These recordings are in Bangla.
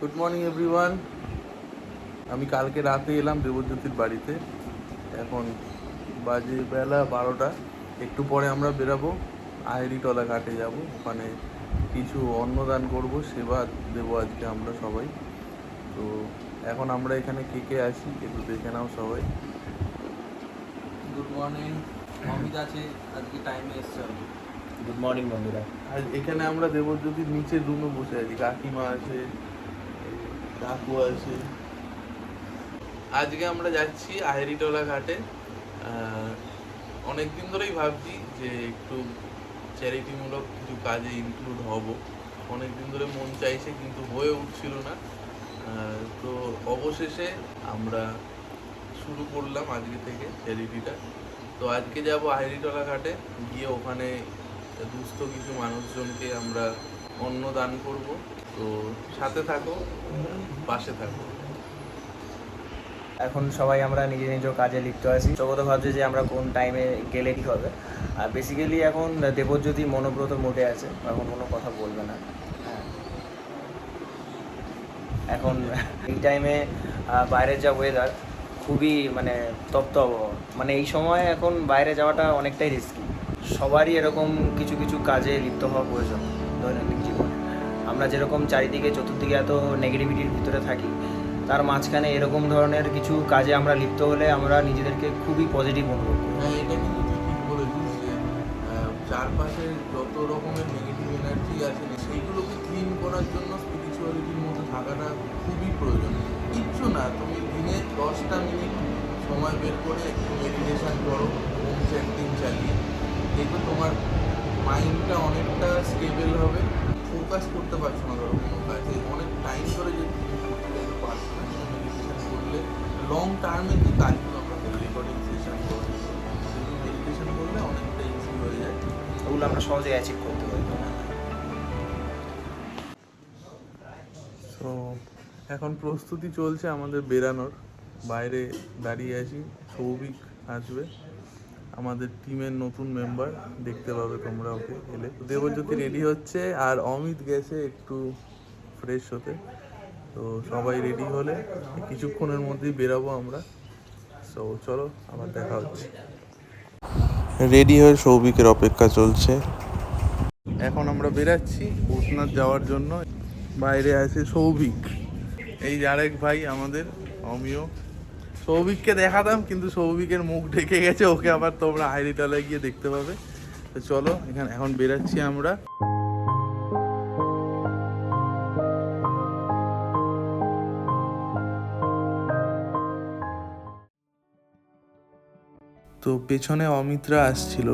গুড মর্নিং এভরিওয়ান আমি কালকে রাতে এলাম দেবজ্যোতির বাড়িতে। এখন বাজে বেলা বারোটা। একটু পরে আমরা বেরাবো। আহেরিটলা ঘাটে যাব। ওখানে কিছু অন্নদান করব সেবা দেবো আজকে আমরা সবাই। তো এখন আমরা এখানে কে কে আছি একটু দেখে নাও সবাই। গুড মর্নিং অমিত আছে। আজকে টাইমে এসছে গুড মর্নিং বন্ধুরা আর এখানে আমরা দেবজ্যোতির নিচের রুমে বসে আছি। কাকিমা আছে। কাকু আছে আজকে আমরা যাচ্ছি আহেরিটোলা ঘাটে। অনেক দিন ধরেই ভাবছি যে একটু চ্যারিটিমূলক কিছু কাজে ইনক্লুড হব। অনেক দিন ধরে মন চাইছে, কিন্তু হয়ে উঠছিল না। তো অবশেষে আমরা শুরু করলাম আজকে থেকে চ্যারিটিটা। তো আজকে যাব আহেরিটোলা ঘাটে। গিয়ে ওখানে দুস্থ কিছু মানুষজনকে আমরা অন্ন দান করব। তো সাথে থাকো, পাশে থাকো। এখন সবাই আমরা নিজ নিজ কাজে লিপ্ত আছি। জগত ভাবছে যে আমরা কোন টাইমে গেলে ঠিক হবে। আর বেসিক্যালি এখন দেবজ্যোতি মনোব্রত মোটে আছে, এখন কোনো কথা বলবে না। হ্যাঁ। এখন এই টাইমে বাইরের যা ওয়েদার খুবই মানে তপ্ত আবহাওয়া। মানে এই সময় এখন বাইরে যাওয়াটা অনেকটাই রিস্কি সবারই এরকম কিছু কিছু কাজে লিপ্ত হওয়া প্রয়োজন, দৈনন্দিন আমরা যেরকম চারিদিকে চতুর্দিকে এত নেগেটিভিটির ভিতরে থাকি, তার মাঝখানে এরকম ধরনের কিছু কাজে আমরা লিপ্ত হলে আমরা নিজেদেরকে খুবই পজিটিভ অনুভব করি। হ্যাঁ চারপাশে যত রকমের নেগেটিভ এনার্জি আছে, সেইগুলোকে ক্লিন করার জন্য স্পিরিচুয়ালিটির মধ্যে থাকাটা খুবই প্রয়োজন। কিচ্ছু না, তুমি দিনে দশটা মিনিট সময় বের করে একটু মেডিটেশন করো হোম চ্যান্টিং চালিয়ে, দেখবে তোমার মাইন্ডটা অনেকটা স্টেবল হবে। ফোকাস করতে পারছ না ধরো কোনো কাজে অনেক টাইম ধরে যাইতে পারছ না করলে লং টার্মে যে কাজগুলো আমরা করি রেকর্ডিং সেশন সেগুলো মেডিটেশন করলে অনেকটা ইজি হয়ে যায়। ওগুলো আমরা সহজে অ্যাচিভ করতে পারি। তো এখন প্রস্তুতি চলছে আমাদের বেরানোর। বাইরে দাঁড়িয়ে আছি সৌভিক আসবে। আমাদের টিমের নতুন মেম্বার দেখতে পাবে তোমরা ওকে এলে। দেবজ্যোতি রেডি হচ্ছে আর অমিত গেছে একটু ফ্রেশ হতে। তো সবাই রেডি হলে কিছুক্ষণের মধ্যেই বেরাবো আমরা। তো চলো, আবার দেখা হচ্ছে। রেডি হয়ে সৌভিকের অপেক্ষা চলছে। এখন আমরা বেরাচ্ছি ভূতনাথ যাওয়ার জন্য। বাইরে আছে সৌভিক। এই আরেক ভাই আমাদের, অমিয়। সৌভিককে দেখাতাম, কিন্তু সৌভিকের মুখ ঢেকে গেছে, ওকে আবার তোমরা হাইরিটালায় গিয়ে দেখতে পাবে। তো চলো, এখানে এখন বেরাচ্ছি আমরা। তো পেছনে অমিত্রা আসছিল।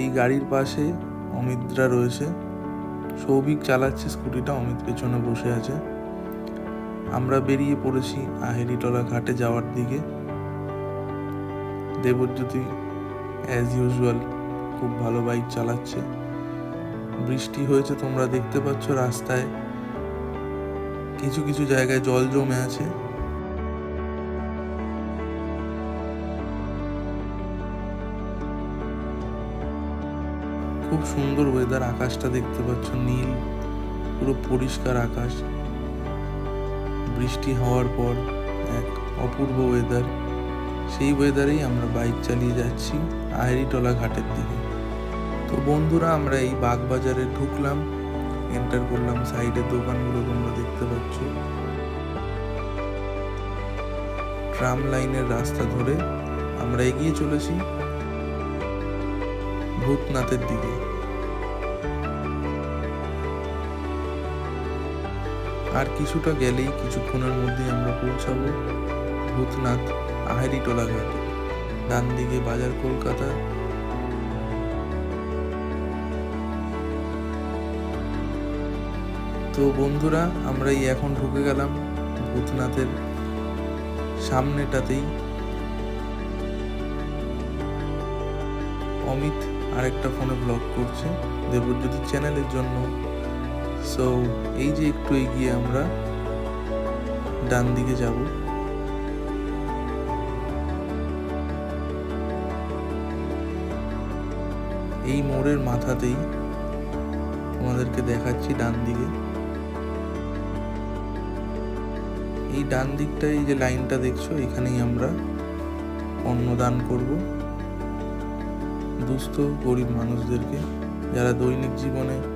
এই গাড়ির পাশে অমিত্রা রয়েছে। সৌভিক চালাচ্ছে, স্কুটিটা, অমিত পেছনে বসে আছে। আমরা বেরিয়ে পড়েছি আহেরিটলা ঘাটে যাওয়ার দিকে। দেবজ্যোতি অ্যাজ ইউজুয়াল খুব ভালো বাইক চালাচ্ছে। বৃষ্টি হয়েছে, তোমরা দেখতে পাচ্ছ রাস্তায়। কিছু কিছু জায়গায় জল জমে আছে। খুব সুন্দর ওয়েদার আকাশটা দেখতে পাচ্ছ নীল, পুরো পরিষ্কার আকাশ। বৃষ্টি হওয়ার পর এক অপূর্ব ওয়েদার সেই ওয়েদারেই আমরা বাইক চালিয়ে যাচ্ছি আহেরিটলা ঘাটের দিকে। তো বন্ধুরা, আমরা এই বাগবাজারে ঢুকলাম এন্টার করলাম সাইডের দোকানগুলো তোমরা দেখতে পাচ্ছ। ট্রাম লাইনের রাস্তা ধরে আমরা এগিয়ে চলেছি ভূতনাথের দিকে। আর কিছুটা গেলেই কিছুক্ষণের মধ্যে আমরা পৌঁছাবো ভূতনাথ আহেরিটোলা ঘাট ডান দিকে বাজার কলকাতা। তো বন্ধুরা আমরা এই এখন ঢুকে গেলাম ভূতনাথের সামনেটাতেই। অমিত আরেকটা ফোনে ব্লগ করছে, দেবজ্যোতি চ্যানেলের জন্য। সো এই যে একটু এগিয়ে আমরা ডান দিকে যাব। এই মোড়ের মাথাতেই তোমাদেরকে দেখাচ্ছি ডান দিকে। এই ডান দিকটায় এই যে লাইনটা দেখছ, এখানেই আমরা অন্নদান করব। দুস্থ, গরিব মানুষদেরকে, যারা দৈনিক জীবনে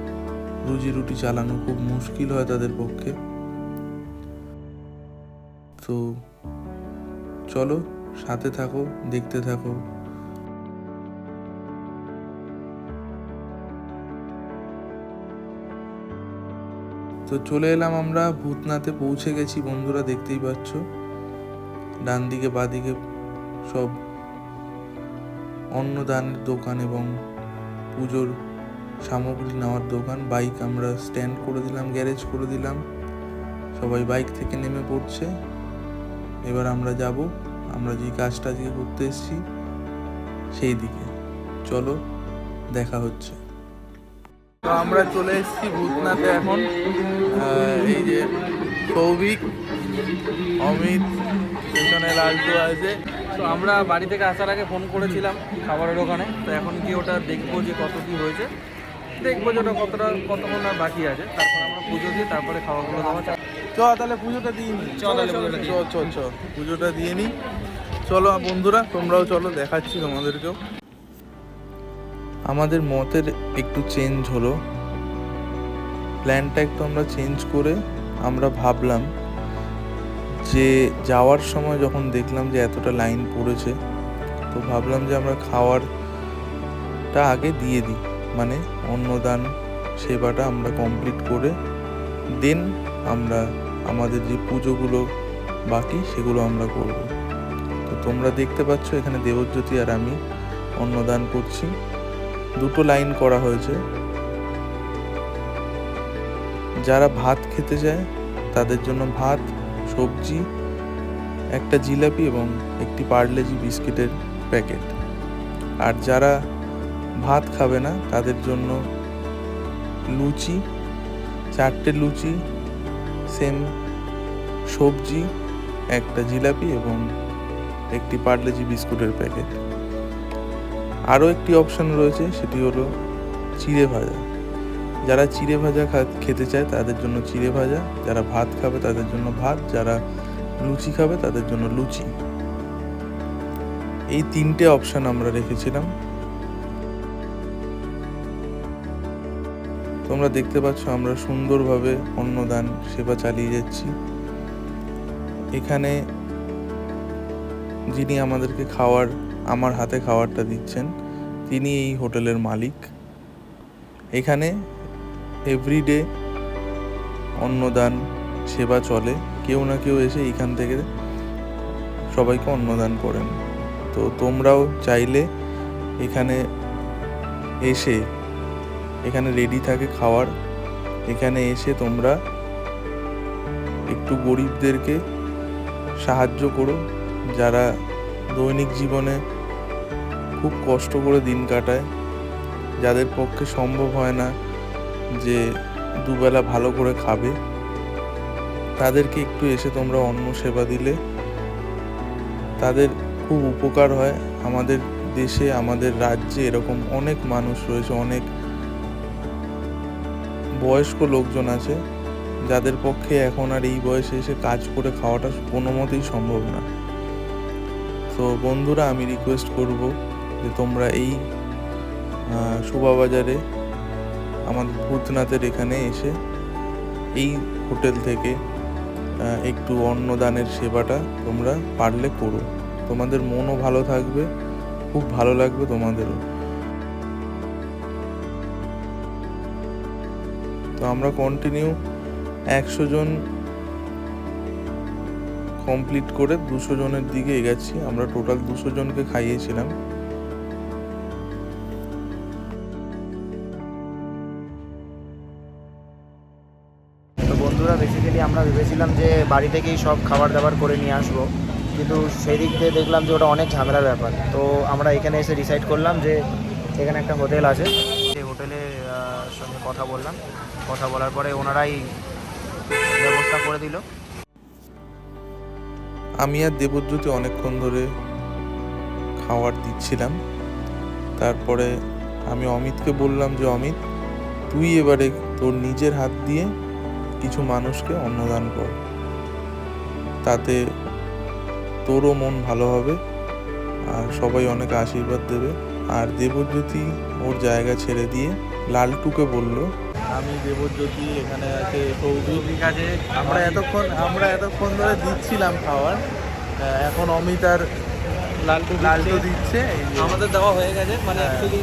রুজি রুটি চালানো খুব মুশকিল হয় তাদের পক্ষে। তো চলো, সাথে থাকো, দেখতে থাকো। তো চলে এলাম আমরা, ভূতনাথে পৌঁছে গেছি বন্ধুরা, দেখতেই পাচ্ছ। ডান দিকে বাদিকে সব অন্নদানের দোকান এবং পুজোর সামগ্রী নেওয়ার দোকান বাইক আমরা স্ট্যান্ড করে দিলাম গ্যারেজ করে দিলাম। সবাই বাইক থেকে নেমে পড়ছে। এবার আমরা যাব, আমরা যে কাজটা আজকে করতে এসেছি, সেই দিকে। চলো, দেখা হচ্ছে। তো আমরা চলে এসেছি ভূতনাথে এখন। এই যে সৌভিক, অমিত, পেছনে লালটু আছে। তো আমরা বাড়ি থেকে আসার আগে ফোন করেছিলাম খাবারের ওখানে। তো এখন কি ওটা দেখব যে কত কি হয়েছে। দেখব যে ওটা কতটা কতক্ষণ আর বাকি আছে। তারপর আমরা পুজো দিয়ে তারপরে খাবারগুলো দেওয়া চাই চ তাহলে পুজোটা দিয়ে নি চ তাহলে পুজোটা দিয়ে চ পুজোটা দিয়ে নি। চলো বন্ধুরা তোমরাও চলো দেখাচ্ছি তোমাদেরকেও। আমাদের মতের একটু চেঞ্জ হলো। প্ল্যানটা একটু আমরা চেঞ্জ করে আমরা ভাবলাম যে যাওয়ার সময় যখন দেখলাম যে এতটা লাইন পড়েছে তো ভাবলাম যে আমরা খাওয়ারটা আগে দিয়ে দিই। মানে অন্নদান সেবাটা আমরা কমপ্লিট করে দেন আমরা আমাদের যে পুজোগুলো বাকি সেগুলো আমরা করব। তো তোমরা দেখতে পাচ্ছ এখানে দেবজ্যোতি আর আমি অন্নদান করছি। দুটো লাইন করা হয়েছে। যারা ভাত খেতে চায় তাদের জন্য ভাত, সবজি, একটা জিলাপি এবং একটি পার্লেজি বিস্কিটের প্যাকেট। আর যারা ভাত খাবে না, তাদের জন্য লুচি, চারটে লুচি সেম সবজি, একটা জিলাপি এবং একটি পার্লেজি বিস্কুটের প্যাকেট। আরও একটি অপশান রয়েছে, সেটি হলো চিড়ে ভাজা। যারা চিড়ে ভাজা খেতে চায়, তাদের জন্য চিড়ে ভাজা। যারা ভাত খাবে, তাদের জন্য ভাত। যারা লুচি খাবে, তাদের জন্য লুচি। এই তিনটে অপশান আমরা রেখেছিলাম। তোমরা দেখতে পাচ্ছ আমরা সুন্দরভাবে অন্নদান সেবা চালিয়ে যাচ্ছি। এখানে যিনি আমাদেরকে খাওয়ার, আমার হাতে খাওয়ারটা দিচ্ছেন, তিনি এই হোটেলের মালিক। এখানে এভরিডে অন্নদান সেবা চলে। কেউ না কেউ এসে এখান থেকে সবাইকে অন্নদান করেন। তো তোমরাও চাইলে এখানে এসে এখানে রেডি থাকে খাওয়ার। এখানে এসে তোমরা একটু গরিবদেরকে সাহায্য করো। যারা দৈনিক জীবনে খুব কষ্ট করে দিন কাটায়, যাদের পক্ষে সম্ভব হয় না যে দুবেলা ভালো করে খাবে, তাদেরকে একটু এসে তোমরা অন্ন সেবা দিলে তাদের খুব উপকার হয়। আমাদের দেশে, আমাদের রাজ্যে এরকম অনেক মানুষ রয়েছে, অনেক বয়স্ক লোকজন আছে, যাদের পক্ষে এখন আর এই বয়সে এসে কাজ করে খাওয়াটা কোনো মতেই সম্ভব না। তো বন্ধুরা, আমি রিকোয়েস্ট করব যে তোমরা এই শোভাবাজারে আমাদের ভূতনাথের এখানে এসে এই হোটেল থেকে একটু অন্নদানের সেবাটা তোমরা পারলে করো। তোমাদের মনও ভালো থাকবে, খুব ভালো লাগবে তোমাদেরও। তো আমরা কন্টিনিউ একশো জন কমপ্লিট করে দুশো জনের দিকে এগেছি। আমরা টোটাল দুশো জনকে খাইয়েছিলাম। বন্ধুরা বেসিক্যালি আমরা ভেবেছিলাম যে বাড়ি থেকেই সব খাবার দাবার করে নিয়ে আসব। কিন্তু সেই দিক দিয়ে দেখলাম যে ওটা অনেক ঝামেলার ব্যাপার। তো আমরা এখানে এসে ডিসাইড করলাম যে এখানে একটা হোটেল আছে। সেই হোটেলে সঙ্গে কথা বললাম। কথা বলার পরে ওনারাই ব্যবস্থা করে দিল। আমি আর দেবজ্যোতি অনেকক্ষণ ধরে খাবার দিচ্ছিলাম। তারপরে আমি অমিতকে বললাম যে, অমিত, তুই এবারে তোর নিজের হাত দিয়ে কিছু মানুষকে অন্নদান কর। তাতে তোরও মন ভালো হবে আর সবাই অনেক আশীর্বাদ দেবে। আর দেবজ্যোতি ওর জায়গা ছেড়ে দিয়ে লালটুকে বলল আমি দেবজ্যোতি এখানে আছে ঠিক আছে আমরা এতক্ষণ আমরা এতক্ষণ ধরে দিচ্ছিলাম খাবার আহ, এখন অমিত আর লালটু লালটু দিচ্ছে। দিচ্ছে আমাদের দেওয়া হয়ে গেছে মানে। অ্যাকচুয়ালি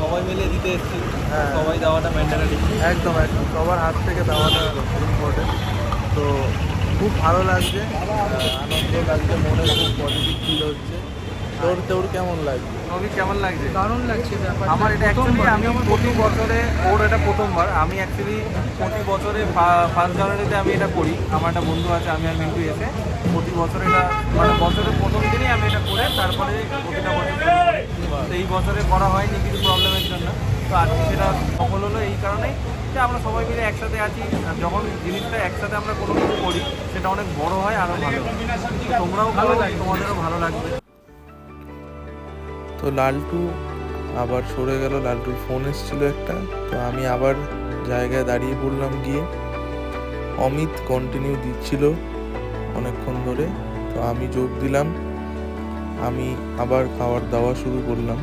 সবাই মিলে দিতে এসেছি। হ্যাঁ। সবাই দেওয়াটা ম্যান্ডারি একদম একদম। সবার হাত থেকে দেওয়াটা ইম্পর্টেন্ট তো খুব ভালো লাগছে। আনন্দ লাগছে মনে খুব পজিটিভ ফিল হচ্ছে। তোর তোর কেমন লাগছে? সবই কেমন লাগছে? দারুণ লাগছে ব্যাপার আমার এটা অ্যাকচুয়ালি আমি প্রতি বছরে ওর এটা প্রথমবার। আমি অ্যাকচুয়ালি প্রতি বছরে ফার্স্ট জানুয়ারিতে আমি এটা করি। আমার একটা বন্ধু আছে আমি আর মিন্টু এসে প্রতি বছর এটা মানে বছরের প্রথম দিনই আমি এটা করে তারপরে প্রতিটা বছর তো এই বছরে করা হয়নি কিছু প্রবলেমের জন্য। তো আজকে সেটা সফল হলো এই কারণেই যে আমরা সবাই মিলে একসাথে আছি। আর যখন জিনিসটা একসাথে আমরা কোনো কিছু করি সেটা অনেক বড় হয় আরও ভালো তোমরাও ভালো লাগে তোমাদেরও ভালো লাগবে। তো লালটু আবার সরে গেল, লালটুর ফোন এসেছিল একটা। তো আমি আবার জায়গায় দাঁড়িয়ে পড়লাম গিয়ে। অমিত কন্টিনিউ দিচ্ছিল অনেকক্ষণ ধরে। তো আমি যোগ দিলাম। আমি আবার খাবার দাওয়া শুরু করলাম।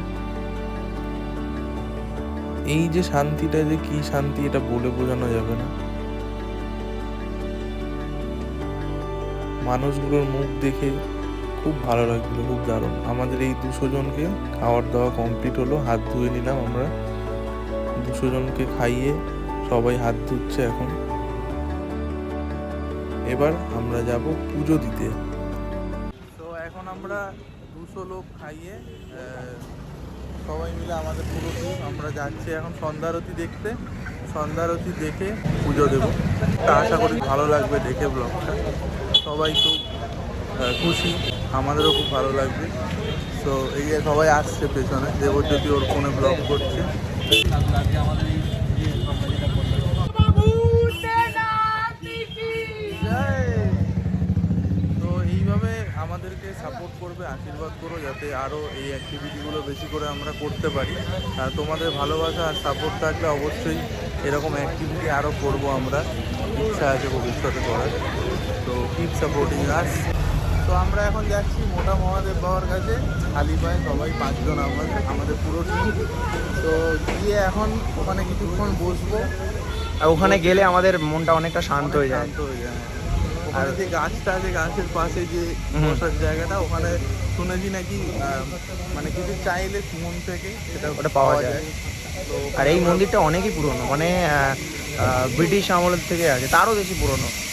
এই যে শান্তিটা যে কি শান্তি, এটা বলে বোঝানো যাবে না। মানুষগুলোর মুখ দেখে খুব ভালো লাগছিল খুব দারুণ। আমাদের এই দুশো জনকে খাওয়ার দাওয়া কমপ্লিট হলো, হাত ধুয়ে নিলাম আমরা। দুশো জনকে খাইয়ে সবাই হাত ধুচ্ছে এখন। এবার আমরা যাব পুজো দিতে। তো এখন আমরা দুশো লোক খাইয়ে সবাই মিলে আমাদের পুরো আমরা যাচ্ছি এখন সন্ধ্যারতি দেখতে। সন্ধ্যারতি দেখে পুজো দেবো। তা আশা করি ভালো লাগবে দেখে ব্লগটা সবাই খুব খুশি। আমাদেরও খুব ভালো লাগবে। তো এই যে সবাই আসছে পেছনে দেবজ্যোতি ওর ফোনে ব্লগ করছে। তো এইভাবে আমাদেরকে সাপোর্ট করবে আশীর্বাদ করো যাতে আরও এই অ্যাক্টিভিটিগুলো বেশি করে আমরা করতে পারি। আর তোমাদের ভালোবাসা আর সাপোর্ট থাকলে অবশ্যই এরকম অ্যাক্টিভিটি আরও করব আমরা। ইচ্ছা আছে ভবিষ্যতে করার। তো কিপ সাপোর্টিং আস তো আমরা এখন যাচ্ছি মোটা মহাদেব বাবার কাছে। খালি পায়ে সবাই পাঁচজন আমাদের আমাদের পুরো টিম তো গিয়ে এখন ওখানে কিছুক্ষণ বসবো। আর ওখানে গেলে আমাদের মনটা অনেকটা শান্ত হয়ে যায়। শান্ত হয়ে যায় ওখানে যে গাছটা আছে গাছের পাশে যে বসার জায়গাটা ওখানে শুনেছি নাকি মানে কিছু চাইলে মন থেকে সেটা ওটা পাওয়া যায়। আর এই মন্দিরটা অনেকই পুরনো মানে ব্রিটিশ আমলের থেকে আছে তারও বেশি পুরনো। আর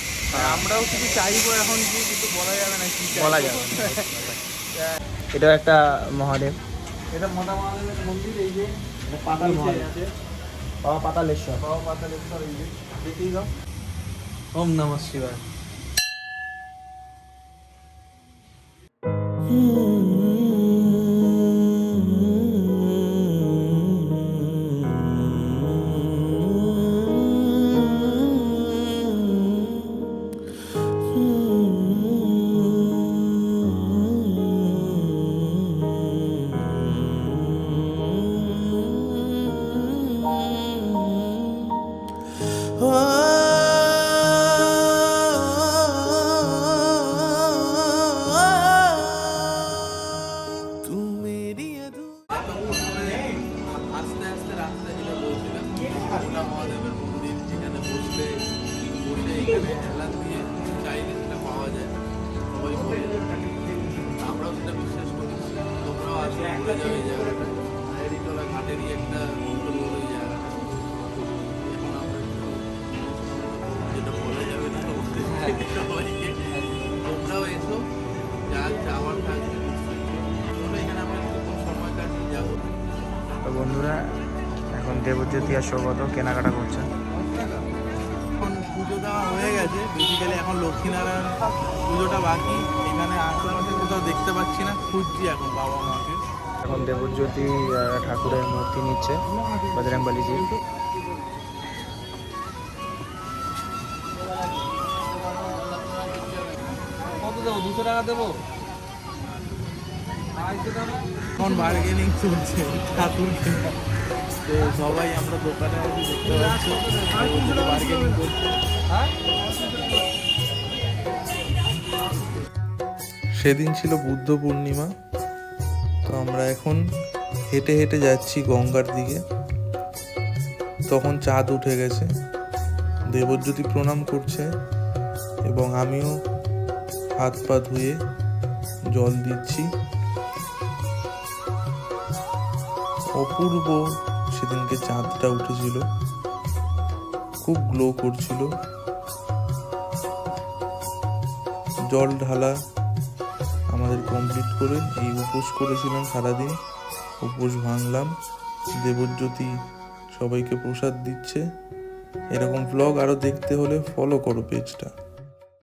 আমরাও কিছু চাইব এখন কি কিন্তু বলা যাবে না কি বলা যাবে এটাও একটা মহাদেব। এটা মোটা মহাদেবের মন্দির এই যে পাতাল আছে বাবা পাতালেশ্বর। বাবা পাতালেশ্বর এই যে দেখেই দাও। ওম নমঃ শিবায়। আস্তে বন্ধুরা এখন দেবজ্যোতি আর সৌগত কেনাকাটা করছে। এখন পুজো দেওয়া হয়ে গেছে। বেসিক্যালি এখন লক্ষ্মীনারায়ণ পুজোটা বাকি। এখানে আশেপাশে কোথাও দেখতে পাচ্ছি না খুঁজছি এখন বাবা মাকে। এখন দেবজ্যোতি ঠাকুরের মূর্তি নিচ্ছে বজরংবলীজি। কত দেবো? দুশো টাকা দেবো? এখন বার্গেনিং চলছে ঠাকুরকে তো সবাই আমরা দোকানে দেখতে পাচ্ছি। সেদিন ছিল বুদ্ধ পূর্ণিমা, তো আমরা এখন হেঁটে হেঁটে যাচ্ছি গঙ্গার দিকে। তখন চাঁদ উঠে গেছে। দেবজ্যোতি প্রণাম করছে এবং আমিও হাত পা ধুয়ে জল দিচ্ছি। অপূর্ব। সেদিনকে চাঁদটা উঠেছিল। খুব গ্লো করছিল। জল ঢালা আমাদের কমপ্লিট করে এই উপোস করেছিলাম সারাদিন। উপোস ভাঙলাম। দেবজ্যোতি সবাইকে প্রসাদ দিচ্ছে। এরকম ব্লগ আরও দেখতে হলে ফলো করো পেজটা